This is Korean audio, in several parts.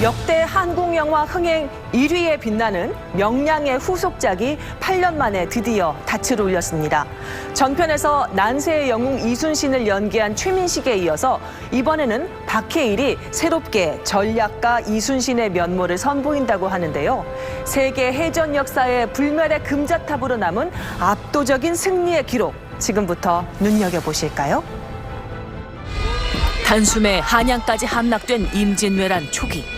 역대 한국 영화 흥행 1위에 빛나는 명량의 후속작이 8년 만에 드디어 닻을 올렸습니다. 전편에서 난세의 영웅 이순신을 연기한 최민식에 이어서 이번에는 박해일이 새롭게 전략가 이순신의 면모를 선보인다고 하는데요. 세계 해전 역사의 불멸의 금자탑으로 남은 압도적인 승리의 기록 지금부터 눈여겨보실까요? 단숨에 한양까지 함락된 임진왜란 초기.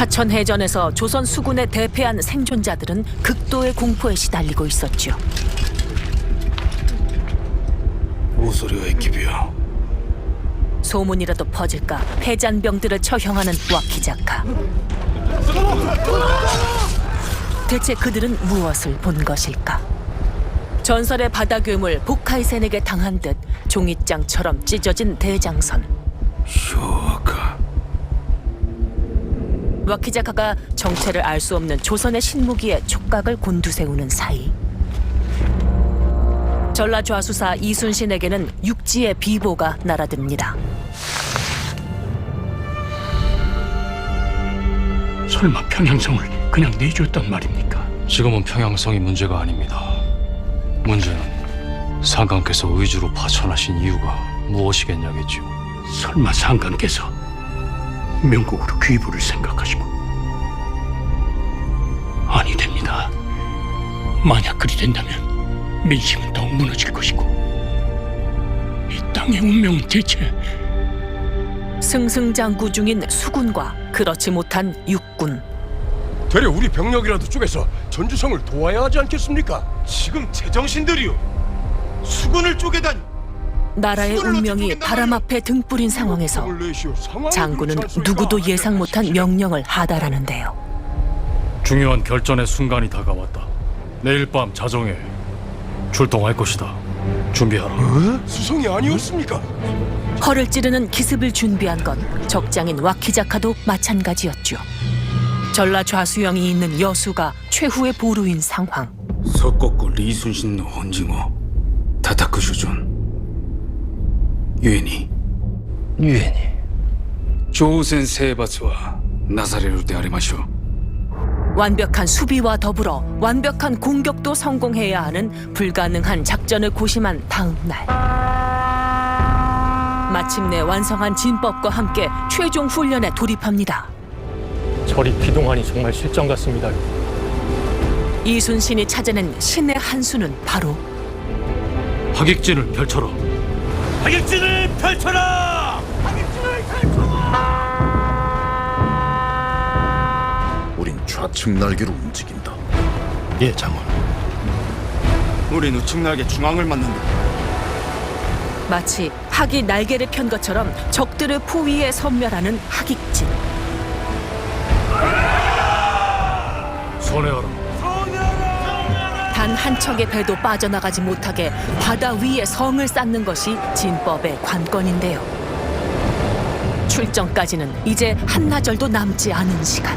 사천해전에서 조선 수군에 대패한 생존자들은 극도의 공포에 시달리고 있었죠. 오소리와 애기비야 소문이라도 퍼질까 해잔병들을 처형하는 와키자카. 대체 그들은 무엇을 본 것일까? 전설의 바다 괴물 복카이센에게 당한 듯 종잇장처럼 찢어진 대장선. 쇼. 와키자카가 정체를 알 수 없는 조선의 신무기에 촉각을 곤두세우는 사이 전라 좌수사 이순신에게는 육지의 비보가 날아듭니다. 설마 평양성을 그냥 내줬단 말입니까? 지금은 평양성이 문제가 아닙니다. 문제는 상관께서 의주로 파천하신 이유가 무엇이겠냐겠지요. 설마 상관께서 명국으로 귀부를 생각하시고 아니 됩니다. 만약 그리 된다면 민심은 더욱 무너질 것이고 이 땅의 운명은 대체 승승장구 중인 수군과 그렇지 못한 육군. 되려 우리 병력이라도 쪼개서 전주성을 도와야 하지 않겠습니까? 지금 제정신들이요 수군을 쪼개다니 나라의 운명이 바람 앞에 등불인 상황에서 장군은 누구도 예상 못한 명령을 하달하는데요. 중요한 결전의 순간이 다가왔다. 내일 밤 자정에 출동할 것이다. 준비하라. 수성이 아니었습니까? 허를 찌르는 기습을 준비한 건 적장인 와키자카도 마찬가지였죠. 전라 좌수영이 있는 여수가 최후의 보루인 상황. 석곡구 리순신 헌징어 다타크 주존 유엔이 유엔이 조우 센 세바츠와 나사레로 대하리마쇼 완벽한 수비와 더불어 완벽한 공격도 성공해야 하는 불가능한 작전을 고심한 다음 날 마침내 완성한 진법과 함께 최종 훈련에 돌입합니다. 저리 비동안이 정말 실전 같습니다. 이순신이 찾아낸 신의 한 수는 바로 하객진을 펼쳐라. 하객진을 펼쳐라 우린 좌측 날개로 움직인다. 예 장군 우린 우측 날개 중앙을 맞는다 마치 학이 날개를 편 것처럼 적들을 포위해 섬멸하는 학익진. 선회하라. 단 한 척의 배도 빠져나가지 못하게 바다 위에 성을 쌓는 것이 진법의 관건인데요. 출정까지는 이제 한나절도 남지 않은 시간.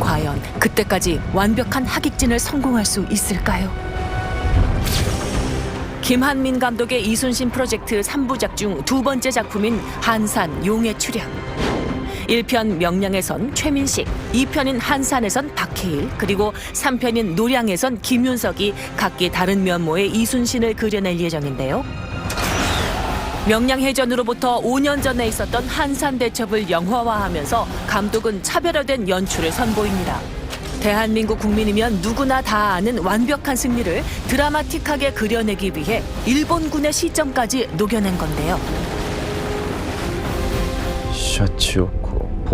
과연 그때까지 완벽한 학익진을 성공할 수 있을까요? 김한민 감독의 이순신 프로젝트 3부작 중 두 번째 작품인 한산 용의 출연. 1편 명량에선 최민식, 2편인 한산에선 박해일, 그리고 3편인 노량에선 김윤석이 각기 다른 면모의 이순신을 그려낼 예정인데요. 명량해전으로부터 5년 전에 있었던 한산대첩을 영화화하면서 감독은 차별화된 연출을 선보입니다. 대한민국 국민이면 누구나 다 아는 완벽한 승리를 드라마틱하게 그려내기 위해 일본군의 시점까지 녹여낸 건데요. 샤치오 オ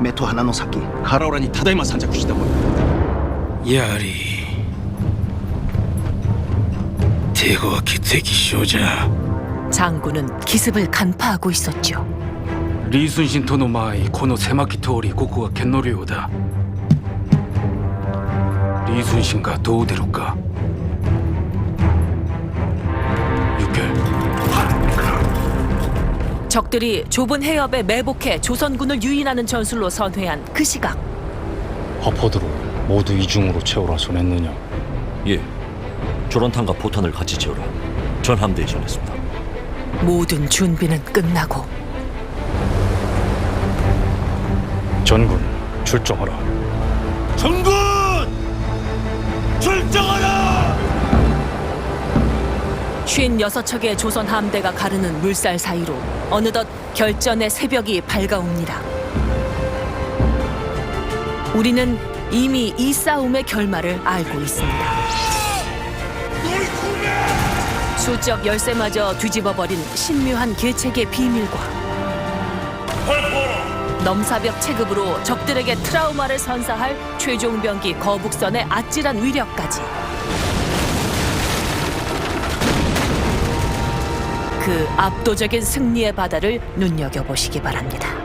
目と鼻の先唐浦にただいま参着したものやはり帝王は血液症じゃ 장군은 기습을 간파하고 있었죠. 李承信との前この狭き通りここが剣の領だ李承信がどう出るか行 적들이 좁은 해협에 매복해 조선군을 유인하는 전술로 선회한 그 시각 화포들을 모두 이중으로 채우라 손했느냐? 예. 조란탄과 포탄을 같이 채우라. 전 함대에 전했습니다. 모든 준비는 끝나고 전군 출정하라. 전군! 출정하라! 56척의 조선 함대가 가르는 물살 사이로 어느덧 결전의 새벽이 밝아옵니다. 우리는 이미 이 싸움의 결말을 알고 있습니다. 수적 열쇠마저 뒤집어버린 신묘한 계책의 비밀과 넘사벽 체급으로 적들에게 트라우마를 선사할 최종병기 거북선의 아찔한 위력까지 그 압도적인 승리의 바다를 눈여겨보시기 바랍니다.